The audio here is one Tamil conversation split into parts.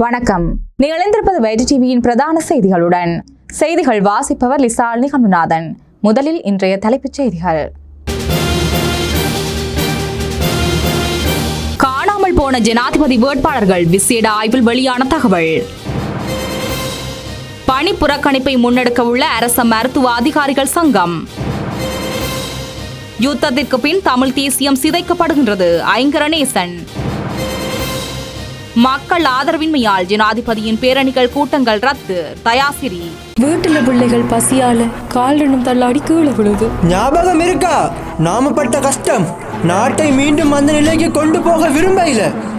வணக்கம். நீங்கள் இணைந்திருப்பது வைடி டிவியின் பிரதான செய்திகளுடன். செய்திகள் வாசிப்பவர் லிசால் நிகமநாதன் முதலில் இன்றைய தலைப்புச் செய்திகள். காணாமல் போன ஜனாதிபதி வேட்பாளர்கள் விசேட ஆய்வில் வெளியான தகவல். பணி புறக்கணிப்பை முன்னெடுக்க உள்ள அரச மருத்துவ அதிகாரிகள் சங்கம். யுத்தத்திற்கு பின் தமிழ் தேசியம் சிதைக்கப்படுகின்றது ஐங்கரணேசன் மக்கள் ஆதரவின்மையால் ஜனாதிபதியின் பேரணிகள் கூட்டங்கள் ரத்து. தயாசிரி. வீட்டுல பிள்ளைகள் பசியால காலினும் தள்ளாடி கீழே விழுது. ஞாபகம் இருக்கா? நாம பட்ட கஷ்டம். நாட்டை மீண்டும் அந்த நிலைக்கு கொண்டு போக விரும்பல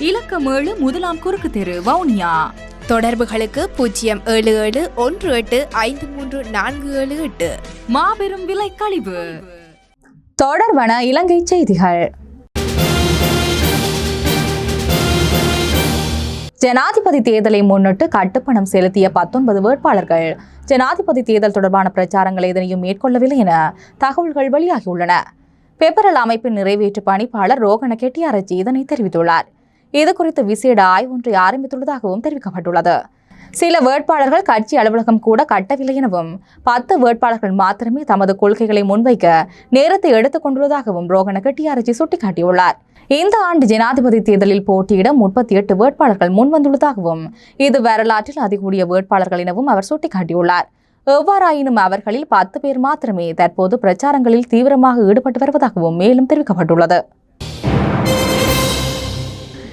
இலக்கம் ஏழு முதலாம் குறுக்கு தெரு வவுனியா. தொடர்புகளுக்கு பூஜ்ஜியம் ஏழு ஏழு ஒன்று எட்டு ஐந்து மூன்று நான்கு ஏழு எட்டு. மாபெரும் விலை கழிவு. தொடர்வன இலங்கை செய்திகள். ஜனாதிபதி தேர்தலை முன்னிட்டு கட்டுப்பணம் செலுத்திய பத்தொன்பது வேட்பாளர்கள். ஜனாதிபதி தேர்தல் தொடர்பான பிரச்சாரங்கள் எதனையும் மேற்கொள்ளவில்லை என தகவல்கள் வெளியாகியுள்ளன. பெப்பரல் அமைப்பின் நிறைவேற்று பணிப்பாளர் ரோகண கெட்டியாரச்சி இதனை தெரிவித்துள்ளார். இது குறித்து விசேட ஆய்வு ஒன்றை ஆரம்பித்துள்ளதாகவும் தெரிவிக்கப்பட்டுள்ளது. சில வேட்பாளர்கள் கட்சி அலுவலகம் கூட கட்டவில்லை எனவும் பத்து வேட்பாளர்கள் மாத்திரமே தமது கொள்கைகளை முன்வைக்க நேரத்தை எடுத்துக் கொண்டுள்ளதாகவும் ரோகன கெட்டியாரச்சி சுட்டிக்காட்டியுள்ளார். இந்த ஆண்டு ஜனாதிபதி தேர்தலில் போட்டியிட முப்பத்தி எட்டு வேட்பாளர்கள் முன்வந்துள்ளதாகவும் இது வரலாற்றில் அதிகூடிய வேட்பாளர்கள் எனவும் அவர் சுட்டிக்காட்டியுள்ளார். எவ்வாறாயினும் அவர்களில் பத்து பேர் மாத்திரமே தற்போது பிரச்சாரங்களில் தீவிரமாக ஈடுபட்டு வருவதாகவும் மேலும் தெரிவிக்கப்பட்டுள்ளது.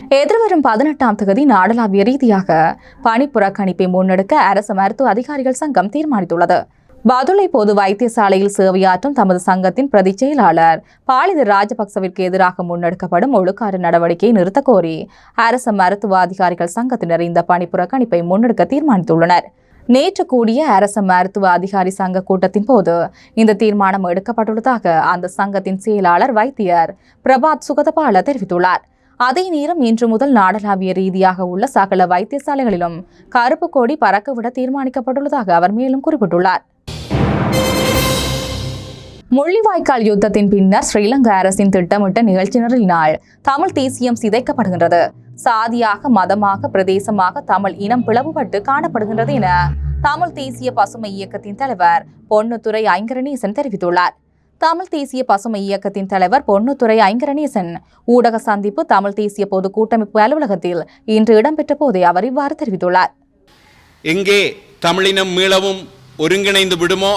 எதிர்வரும் பதினெட்டாம் தேதி நாடளாவிய ரீதியாக பணி புறக்கணிப்பை முன்னெடுக்க அரசு மருத்துவ அதிகாரிகள் சங்கம் தீர்மானித்துள்ளது. பதுளை பொது வைத்தியசாலையில் சேவையாற்றும் தமது சங்கத்தின் பிரதி செயலாளர் பாலித ராஜபக்சவிற்கு எதிராக முன்னெடுக்கப்படும் ஒழுக்காறு நடவடிக்கையை நிறுத்தக் கோரி அரசு மருத்துவ அதிகாரிகள் சங்கத்தினர் இந்த பணிப்புறக்கணிப்பை முன்னெடுக்க தீர்மானித்துள்ளனர். நேற்று கூடிய அரசு மருத்துவ அதிகாரி சங்க கூட்டத்தின் போது இந்த தீர்மானம் எடுக்கப்பட்டுள்ளதாக அந்த சங்கத்தின் செயலாளர் வைத்தியர் பிரபாத் சுகதபால தெரிவித்துள்ளார். அதே நேரம் இன்று முதல் நாடளாவிய ரீதியாக உள்ள சகல வைத்தியசாலைகளிலும் கருப்பு கொடி பறக்கவிட தீர்மானிக்கப்பட்டுள்ளதாக அவர் மேலும் குறிப்பிட்டுள்ளார். முள்ளிவாய்க்கால் யுத்தத்தின் பின்னர் ஸ்ரீலங்கா அரசின் திட்டமிட்ட நிகழ்ச்சி நிரலினால் தமிழ் தேசியம் சிதைக்கப்படுகின்றது. சாதியாக மதமாக பிரதேசமாக தமிழ் இனம் பிளவுபட்டு காணப்படுகின்றது என தமிழ் தேசிய பசுமை இயக்கத்தின் தலைவர் பொன்னுத்துறை ஐங்கரநேசன் தெரிவித்துள்ளார். தமிழ் தேசிய பசுமை இயக்கத்தின் தலைவர் பொன்னுத்துறை ஐங்கரணேசன் ஊடக சந்திப்பு தமிழ் தேசிய பொது கூட்டமைப்பு அலுவலகத்தில் இன்று இடம்பெற்ற போதே அவர் இவ்வாறு தெரிவித்துள்ளார். எங்கே தமிழினம் மீளவும் ஒருங்கிணைந்து விடுமோ?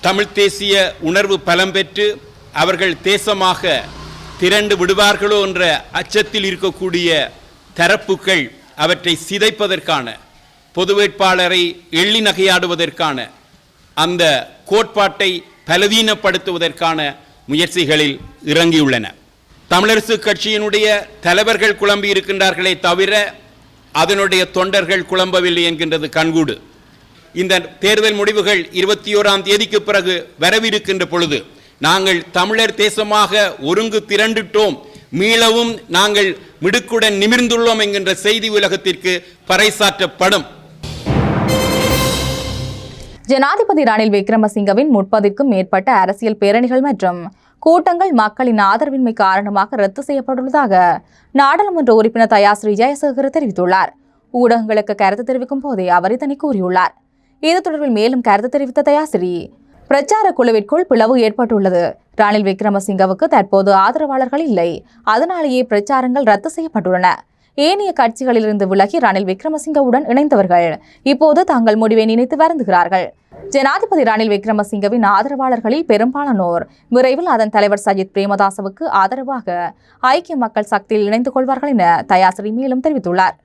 தமிழ் தேசிய உணர்வு பலம் பெற்று அவர்கள் தேசமாக திரண்டு விடுவார்களோ என்ற அச்சத்தில் இருக்கக்கூடிய தரப்புகள் அவற்றை சிதைப்பதற்கான பொது வேட்பாளரை எள்ளி நகையாடுவதற்கான அந்த கோட்பாட்டை பலவீனப்படுத்துவதற்கான முயற்சிகளில் இறங்கியுள்ளன. தமிழரசு கட்சியினுடைய தலைவர்கள் குழம்பி இருக்கின்றார்களே தவிர அதனுடைய தொண்டர்கள் குழம்பவில்லை என்கின்றது கண்கூடு. இந்த தேர்தல் முடிவுகள் இருபத்தி ஓராம் தேதிக்கு பிறகு வரவிருக்கின்ற பொழுது நாங்கள் தமிழர் தேசமாக ஒருங்கு திரண்டுட்டோம். மீளவும் நாங்கள் மிடுக்குடன் நிமிர்ந்துள்ளோம் என்கின்ற செய்தி உலகத்திற்கு பறைசாற்றப்படும். ஜனாதிபதி ரணில் விக்ரமசிங்கவின் முப்பதிற்கும் மேற்பட்ட அரசியல் பேரணிகள் மற்றும் கூட்டங்கள் மக்களின் ஆதரவின்மை காரணமாக ரத்து செய்யப்பட்டுள்ளதாக நாடாளுமன்ற உறுப்பினர் தயாஸ்ரீ ஜெயசேகர் தெரிவித்துள்ளார். ஊடகங்களுக்கு கருத்து தெரிவிக்கும் போதே அவர் இதனை கூறியுள்ளார். இது தொடர்பில் மேலும் கருத்து தெரிவித்த தயாஸ்ரீ பிரச்சார குழுவிற்குள் பிளவு ஏற்பட்டுள்ளது. ரணில் விக்ரமசிங்கவுக்கு தற்போது ஆதரவாளர்கள் இல்லை. அதனாலேயே பிரச்சாரங்கள் ரத்து செய்யப்பட்டுள்ளன. ஏனைய கட்சிகளிலிருந்து விலகி ரணில் விக்ரமசிங்கவுடன் இணைந்தவர்கள். இப்போது தங்கள் முடிவை நினைத்து வருந்துகிறார்கள். ஜனாதிபதி ரணில் விக்ரமசிங்கவின் ஆதரவாளர்களில் பெரும்பாலானோர் விரைவில் அதன் தலைவர் சஜித் பிரேமதாசவுக்கு ஆதரவாக ஐக்கிய மக்கள் சக்தியில் இணைந்து கொள்வார்கள் என தயாசிரி மேலும் தெரிவித்துள்ளார்.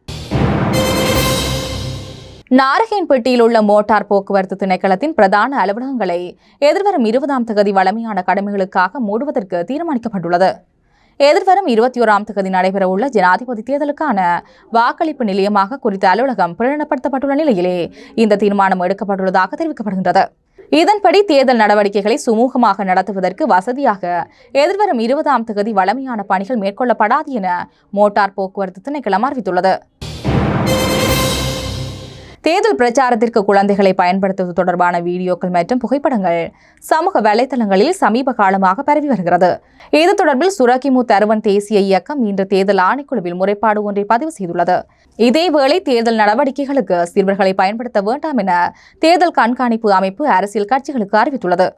நாரகேன்பட்டியில் உள்ள மோட்டார் போக்குவரத்து திணைக்களத்தின் பிரதான அலுவலகங்களை எதிர்வரும் இருபதாம் தகுதி வழமையான கடமைகளுக்காக மூடுவதற்கு தீர்மானிக்கப்பட்டுள்ளது. எதிர்வரும் இருபத்தி ஓராம் தேதி நடைபெறவுள்ள ஜனாதிபதி தேர்தலுக்கான வாக்களிப்பு நிலையமாக குறித்த அலுவலகம் பிரகடனப்படுத்தப்பட்டுள்ள நிலையிலே இந்த தீர்மானம் எடுக்கப்பட்டுள்ளதாக தெரிவிக்கப்படுகின்றது. இதன்படி தேர்தல் நடவடிக்கைகளை சுமூகமாக நடத்துவதற்கு வசதியாக எதிர்வரும் இருபதாம் தேதி வழமையான பணிகள் மேற்கொள்ளப்படாது என மோட்டார் போக்குவரத்து திணைக்களம் அறிவித்துள்ளது. தேர்தல் பிரச்சாரத்திற்கு குழந்தைகளை பயன்படுத்துவது தொடர்பான வீடியோக்கள் மற்றும் புகைப்படங்கள் சமூக வலைதளங்களில் சமீப காலமாக பரவி வருகிறது. இது தொடர்பில் சுரக்கிமு தருவன் தேசிய இயக்கம் இன்று தேர்தல் ஆணைக்குழுவில் முறைப்பாடு ஒன்றை பதிவு செய்துள்ளது. இதேவேளை தேர்தல் நடவடிக்கைகளுக்கு சிறுவர்களை பயன்படுத்த வேண்டாம் என தேர்தல் கண்காணிப்பு அமைப்பு அரசியல் கட்சிகளுக்கு அறிவித்துள்ளது.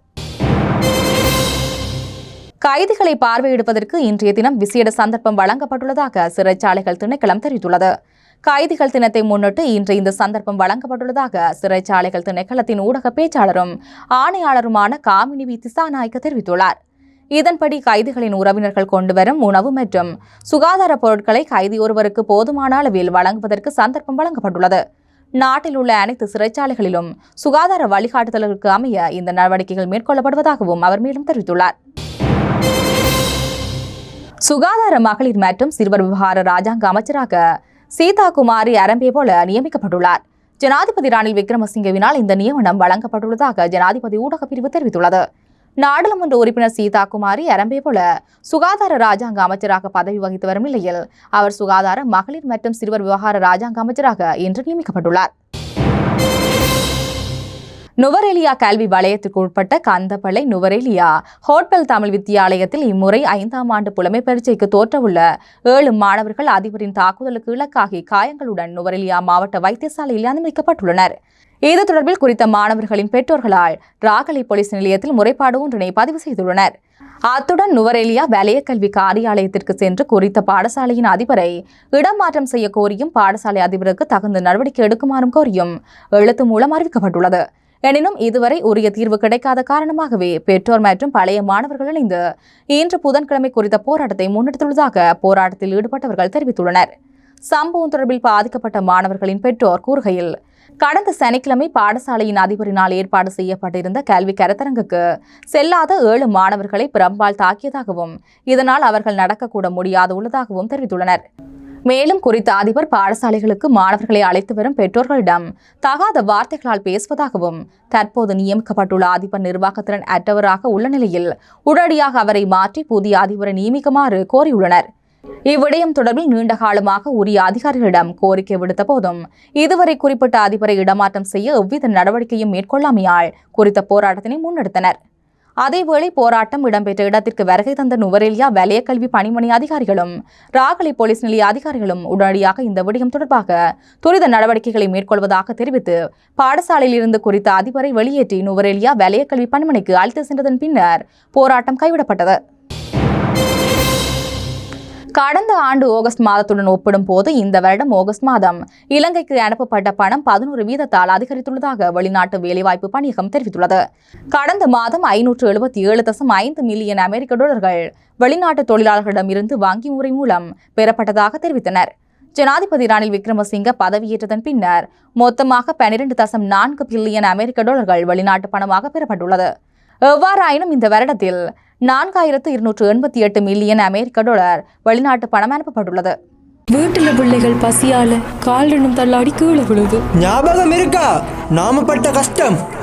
கைதிகளை பார்வையிடுவதற்கு இன்றைய தினம் விசேட சந்தர்ப்பம் வழங்கப்பட்டுள்ளதாக சிறைச்சாலைகள் திணைக்களம் தெரிவித்துள்ளது. கைதிகள் தினத்தை முன்னிட்டு இன்று இந்த சந்தர்ப்பம் வழங்கப்பட்டுள்ளதாக சிறைச்சாலைகள் திணைக்களத்தின் ஊடக பேச்சாளரும் ஆணையாளருமான காமினி வி திசாநாயக்க தெரிவித்துள்ளார். இதன்படி கைதிகளின் உறவினர்கள் கொண்டுவரும் உணவு மற்றும் சுகாதார பொருட்களை கைதி ஒருவருக்கு போதுமான அளவில் வழங்குவதற்கு சந்தர்ப்பம் வழங்கப்பட்டுள்ளது. நாட்டில் உள்ள அனைத்து சிறைச்சாலைகளிலும் சுகாதார வழிகாட்டுதல்களுக்கு அமைய இந்த நடவடிக்கைகள் மேற்கொள்ளப்படுவதாகவும் அவர் மேலும் தெரிவித்துள்ளார். சுகாதார மகளிர் மற்றும் சிறுவர் விவகார ராஜாங்க அமைச்சராக சீதா குமாரி அரம்பே போல நியமிக்கப்பட்டுள்ளார். ஜனாதிபதி ரணில் விக்ரமசிங்கவினால் இந்த நியமனம் வழங்கப்பட்டுள்ளதாக ஜனாதிபதி ஊடகப் பிரிவு தெரிவித்துள்ளது. நாடாளுமன்ற உறுப்பினர் சீதா குமாரி அரம்பே போல சுகாதார ராஜாங்க அமைச்சராக பதவி வகித்து வரும் நிலையில் அவர் சுகாதார மகளிர் மற்றும் சிறுவர் விவகார ராஜாங்க அமைச்சராக இன்று நியமிக்கப்பட்டுள்ளார். நுவரெலியா கல்வி வலயத்திற்கு உட்பட்ட கந்தப்பளை நுவரெலியா. ஹோட்டல் தமிழ் வித்தியாலயத்தில் இம்முறை ஐந்தாம் ஆண்டு புலமை பரீட்சைக்கு தோற்றவுள்ள ஏழு மாணவர்கள் அதிபரின் தாக்குதலுக்கு இலக்காகி காயங்களுடன் நுவரெலியா மாவட்ட வைத்தியசாலையில் அனுமதிக்கப்பட்டுள்ளனர். இது தொடர்பில் குறித்த மாணவர்களின் பெற்றோர்களால் ராகலை போலீஸ் நிலையத்தில் முறைப்பாடு ஒன்றினை பதிவு செய்துள்ளனர். அத்துடன் நுவரெலியா வலய கல்வி காரியாலயத்திற்கு சென்று குறித்த பாடசாலையின் அதிபரை இடமாற்றம் செய்ய கோரியும் பாடசாலை அதிபருக்கு தகுந்த நடவடிக்கை எடுக்குமாறும் கோரியும் எழுத்து மூலம் அறிவிக்கப்பட்டுள்ளது. எனினும் இதுவரை உரிய தீர்வு கிடைக்காத காரணமாகவே பெற்றோர் மற்றும் பழைய மாணவர்கள் இணைந்து இன்று புதன்கிழமை குறித்த போராட்டத்தை முன்னெடுத்துள்ளதாக போராட்டத்தில் ஈடுபட்டவர்கள் தெரிவித்துள்ளனர். சம்பவம் தொடர்பில் பாதிக்கப்பட்ட மாணவர்களின் பெற்றோர் கூறுகையில் கடந்த சனிக்கிழமை பாடசாலையின் அதிபரினால் ஏற்பாடு செய்யப்பட்டிருந்த கல்வி கருத்தரங்குக்கு செல்லாத ஏழு மாணவர்களை பிரம்பால் தாக்கியதாகவும் இதனால் அவர்கள் நடக்கக்கூட முடியாது உள்ளதாகவும் தெரிவித்துள்ளனர். மேலும் குறித்த அதிபர் பாடசாலைகளுக்கு மாணவர்களை அழைத்து வரும் பெற்றோர்களிடம் தகாத வார்த்தைகளால் பேசுவதாகவும் தற்போது நியமிக்கப்பட்டுள்ள அதிபர் நிர்வாகத்திறன் அற்றவராக உள்ள நிலையில் உடனடியாக அவரை மாற்றி புதிய அதிபரை நியமிக்குமாறு கோரியுள்ளனர். இவ்விடயம் தொடர்பில் நீண்ட காலமாக உரிய அதிகாரிகளிடம் கோரிக்கை விடுத்த போதும் இதுவரை குறிப்பிட்ட அதிபரை இடமாற்றம் செய்ய எவ்வித நடவடிக்கையும் மேற்கொள்ளாமையால் குறித்த போராட்டத்தினை முன்னெடுத்தனர். அதேவேளை போராட்டம் இடம்பெற்ற இடத்திற்கு வருகை தந்த நுவரெலியா வலய கல்வி பணிமனை அதிகாரிகளும் ராகலை போலீஸ் நிலைய அதிகாரிகளும் உடனடியாக இந்த விடயம் தொடர்பாக துரித நடவடிக்கைகளை மேற்கொள்வதாக தெரிவித்து பாடசாலையில் இருந்து குறித்த அதிபரை வெளியேற்றி நுவரெலியா வலய கல்வி பணிமனைக்கு அழைத்து சென்றதன் பின்னர் போராட்டம் கைவிடப்பட்டது. கடந்த ஆண்டு ஆகஸ்ட் மாதத்துடன் ஒப்பிடும் போது இந்த வருடம் ஆகஸ்ட் மாதம் இலங்கைக்கு அனுப்பப்பட்ட பணம் பதினோரு வீதத்தால் அதிகரித்துள்ளதாக வெளிநாட்டு வேலைவாய்ப்பு பணியகம் தெரிவித்துள்ளது. கடந்த மாதம் ஐநூற்று எழுபத்தி ஏழு தசம் ஐந்து மில்லியன் அமெரிக்க டாலர்கள் வெளிநாட்டு தொழிலாளர்களிடமிருந்து வங்கி முறை மூலம் பெறப்பட்டதாக தெரிவித்தனர். ஜனாதிபதி ரணில் விக்ரமசிங்க பதவியேற்றதன் பின்னர் மொத்தமாக பனிரெண்டு தசம் நான்கு பில்லியன் அமெரிக்க டாலர்கள் வெளிநாட்டு பணமாக பெறப்பட்டுள்ளது. எவ்வாறாயினும் இந்த வருடத்தில் நான்காயிரத்து இருநூற்று எண்பத்தி எட்டு மில்லியன் அமெரிக்க டாலர் வெளிநாட்டு பணம் அனுப்பப்பட்டுள்ளது. வீட்டுல பிள்ளைகள் பசியால கால் ரெண்டும் தள்ளாடி கீழே விழுது. ஞாபகம் இருக்கா? நாம பட்ட கஷ்டம்.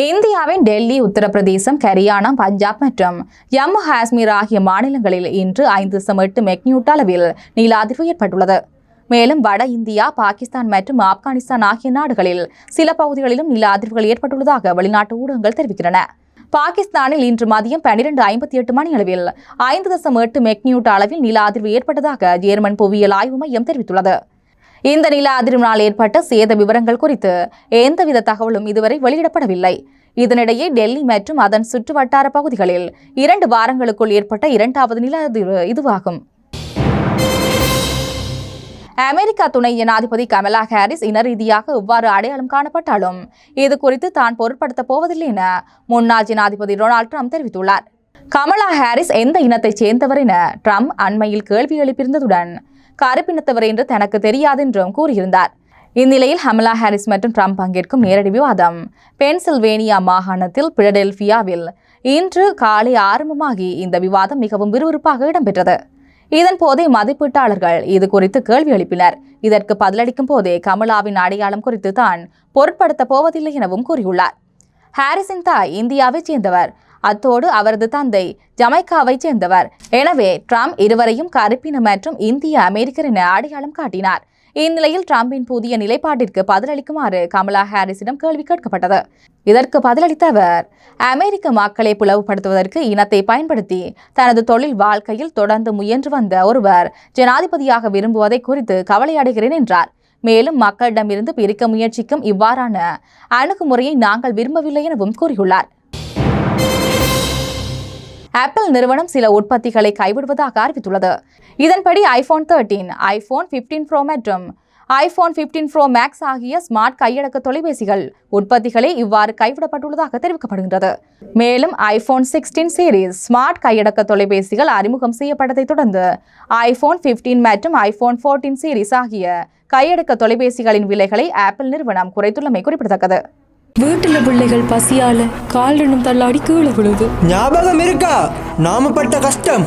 இந்தியாவின் டெல்லி உத்தரப்பிரதேசம் ஹரியானா பஞ்சாப் மற்றும் ஜம்மு காஷ்மீர் ஆகிய மாநிலங்களில் இன்று ஐந்து தசம் எட்டு மெக்னியூட் அளவில் நில அதிர்வு ஏற்பட்டுள்ளது. மேலும் வட இந்தியா பாகிஸ்தான் மற்றும் ஆப்கானிஸ்தான் ஆகிய நாடுகளில் சில பகுதிகளிலும் நில அதிர்வுகள் ஏற்பட்டுள்ளதாக வெளிநாட்டு ஊடகங்கள் தெரிவிக்கின்றன. பாகிஸ்தானில் இன்று மதியம் பன்னிரண்டு ஐம்பத்தி எட்டு மணி அளவில் ஐந்து தசம் எட்டு மெக்னியூட் அளவில் நில அதிர்வு ஏற்பட்டதாக ஜேர்மன் புவியியல் ஆய்வு மையம் தெரிவித்துள்ளது. இந்த நில அதிர்வினால் ஏற்பட்ட சேத விவரங்கள் குறித்து எந்தவித தகவலும் இதுவரை வெளியிடப்படவில்லை. இதனிடையே டெல்லி மற்றும் அதன் சுற்றுவட்டார பகுதிகளில் இரண்டு வாரங்களுக்குள் ஏற்பட்ட இரண்டாவது நில அதிர்வு இதுவாகும். அமெரிக்கா துணை ஜனாதிபதி கமலா ஹாரிஸ் இன ரீதியாக இவ்வாறு அடையாளம் காணப்பட்டாலும் இது குறித்து தான் பொருட்படுத்தப் போவதில்லை என முன்னாள் ஜனாதிபதி டொனால்ட் ட்ரம்ப் தெரிவித்துள்ளார். கமலா ஹாரிஸ் எந்த இனத்தைச் சேர்ந்தவர் என ட்ரம்ப் அண்மையில் கேள்வி எழுப்பியிருந்ததுடன் கருப்பினத்தவர் என்று தனக்கு தெரியாது என்றும் கூறியிருந்தார். இந்நிலையில் ஹமலா ஹாரிஸ் மற்றும் ட்ரம்ப் பங்கேற்கும் நேரடி விவாதம் பென்சில்வேனியா மாகாணத்தில் பிலடெல்பியாவில் இன்று காலை ஆரம்பமாகி இந்த விவாதம் மிகவும் விறுவிறுப்பாக இடம்பெற்றது. இதன் போதே மதிப்பீட்டாளர்கள் இது குறித்து கேள்வி எழுப்பினர். இதற்கு பதிலளிக்கும் போதே கமலாவின் அடையாளம் குறித்து தான் பொருட்படுத்தப் போவதில்லை எனவும் கூறியுள்ளார். ஹாரிஸின் தாய் இந்தியாவைச் சேர்ந்தவர் அத்தோடு அவரது தந்தை ஜமைக்காவைச் சேர்ந்தவர். எனவே ட்ரம்ப் இருவரையும் கருப்பின மற்றும் இந்திய அமெரிக்கர் என அடையாளம் காட்டினார். இந்நிலையில் ட்ரம்பின் புதிய நிலைப்பாட்டிற்கு பதிலளிக்குமாறு கமலா ஹாரிஸிடம் கேள்வி கேட்கப்பட்டது. இதற்கு பதிலளித்த அவர் அமெரிக்க மக்களை பிளவுபடுத்துவதற்கு இனத்தை பயன்படுத்தி தனது தொழில் வாழ்க்கையில் தொடர்ந்து முயன்று வந்த ஒருவர் ஜனாதிபதியாக விரும்புவதை குறித்து கவலையடைகிறேன் என்றார். மேலும் மக்களிடமிருந்து பிரிக்க முயற்சிக்கும் இவ்வாறான அணுகுமுறையை நாங்கள் விரும்பவில்லை எனவும் கூறியுள்ளார். ஆப்பிள் நிறுவனம் சில உற்பத்திகளை கைவிடுவதாக அறிவித்துள்ளது. இதன்படி ஐபோன் தேர்ட்டீன் ஐபோன் 15 ப்ரோ மற்றும் ஐபோன் 15 ப்ரோ மேக்ஸ் ஆகிய ஸ்மார்ட் கையடக்க தொலைபேசிகள் உற்பத்திகளே இவ்வாறு கைவிடப்பட்டுள்ளதாக தெரிவிக்கப்படுகின்றது. மேலும் ஐபோன் சிக்ஸ்டீன் சீரிஸ் ஸ்மார்ட் கையடக்க தொலைபேசிகள் அறிமுகம் செய்யப்பட்டதைத் தொடர்ந்து ஐபோன் 15 மற்றும் ஐபோன் 14 சீரிஸ் ஆகிய கையடக்க தொலைபேசிகளின் விலைகளை ஆப்பிள் நிறுவனம் குறைத்துள்ளமை குறிப்பிடத்தக்கது. வீட்டுல பிள்ளைகள் பசியால கால் ரெண்டும் தள்ளாடி கீழே விழுது. ஞாபகம் இருக்கா? நாம பட்ட கஷ்டம்.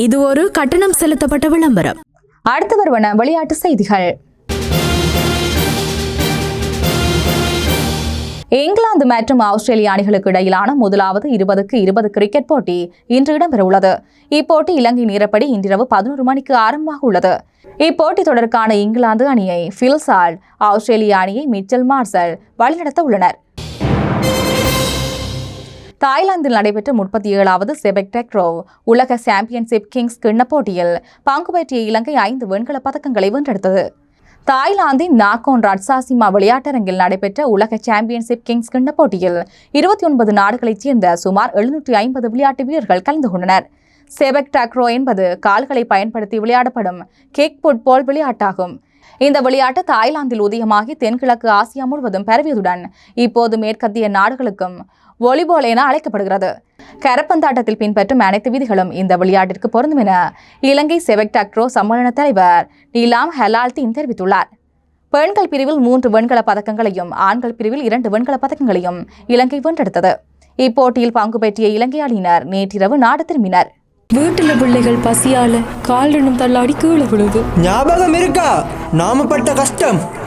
இது ஒரு கட்டணம் செலுத்தப்பட்ட விளம்பரம். அடுத்து வருவன விளையாட்டு செய்திகள். இங்கிலாந்து மற்றும் ஆஸ்திரேலிய அணிகளுக்கு இடையிலான முதலாவது இருபதுக்கு இருபது கிரிக்கெட் போட்டி இன்று இடம்பெறவுள்ளது. இப்போட்டி இலங்கை நேரப்படி இன்றிரவு பதினோரு மணிக்கு ஆரம்பமாக உள்ளது. இப்போட்டி தொடருக்கான இங்கிலாந்து அணியை ஃபில்சால் ஆஸ்திரேலிய அணியை மிச்சல் மார்சல் வழிநடத்த உள்ளனர். தாய்லாந்தில் நடைபெற்ற முப்பத்தி ஏழாவது செபெக் டெக்ரோ உலக சாம்பியன்ஷிப் கிங்ஸ் கிண்ண போட்டியில் பங்கு பற்றிய இலங்கை ஐந்து வெண்கலப் பதக்கங்களை வென்றெடுத்தது. தாய்லாந்தின் நாகோன் ரட்சாசிமா விளையாட்டரங்கில் நடைபெற்ற உலக சாம்பியன்ஷிப் கிங்ஸ் கிண்ண போட்டியில் இருபத்தி ஒன்பது நாடுகளைச் சேர்ந்த சுமார் எழுநூற்றி ஐம்பது விளையாட்டு வீரர்கள் கலந்து கொண்டனர். செபெக் டாக்ரோ என்பது கால்களை பயன்படுத்தி விளையாடப்படும் கேக் புட்பால் விளையாட்டாகும். இந்த விளையாட்டு தாய்லாந்தில் உதயமாகி தென்கிழக்கு ஆசியா முழுவதும் பரவியதுடன் இப்போது மேற்கத்திய நாடுகளுக்கும் வாலிபால் என அழைக்கப்படுகிறது. கரப்பந்தாட்டத்தில் பின்பற்றும் அனைத்து விதிகளும் இந்த விளையாட்டிற்கு பொருந்தும் என இலங்கை செவக் டக்ரோ சம்மேளன தலைவர் நீலாம் ஹெலால்தீன் தெரிவித்துள்ளார். பெண்கள் பிரிவில் மூன்று வெண்கலப் பதக்கங்களையும் ஆண்கள் பிரிவில் இரண்டு வெண்கலப் பதக்கங்களையும் இலங்கை வென்றெடுத்தது. இப்போட்டியில் பங்கு பெற்றிய இலங்கை அணியினர் நேற்றிரவு நாடு திரும்பினர். வீட்டுல பிள்ளைகள் பசியால கால் ரெண்டும் தள்ளாடி கீழே விழுது. ஞாபகம் இருக்கா? நாம பட்ட கஷ்டம்.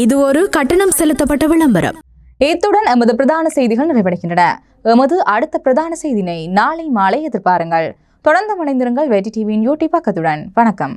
இது ஒரு கட்டணம் செலுத்தப்பட்ட விளம்பரம். இத்துடன் எமது பிரதான செய்திகள் நிறைவடைகின்றன. எமது அடுத்த பிரதான செய்தினை நாளை மாலை எதிர்பாருங்கள். தொடர்ந்து இணைந்திருங்கள் வெற்றி டிவியின் யூடியூப் பக்கத்துடன். வணக்கம்.